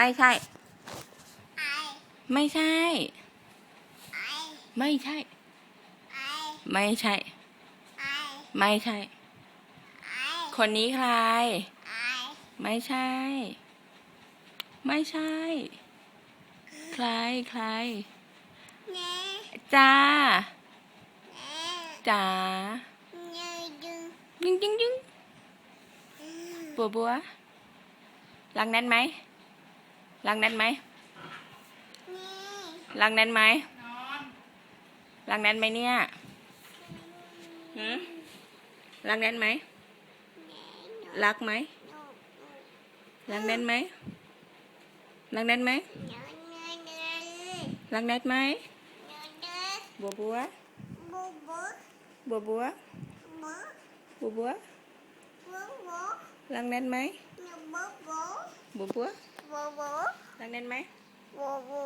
ไม่ใช่ไอไม่ใช่ไอไม่ใช่ไอไม่ใช่ไอไม่ใช่ไอคนนี้ใครไอไม่ใช่ ไม่ใช่ ใครใครเน่จ้าเน่จ๋าเน่ดึงยิงยิงยิงอืมบัวบัวรังแน่นไหม รังแน่นไหมเน่รังแน่นไหมรังแน่นไหมเนี่ยหืมรังแน่นไหมเน่รักไหมหนูรังแน่นไหมรังแน่นไหมหนูเน่เน่รังแน่นไหมหนูเน่บัวบัวบูบูบัวบัวบูบัวบัวบูบูรังแน่นไหมหนูบูบูบัว บัวบูบูรังแน่นไหมบูบู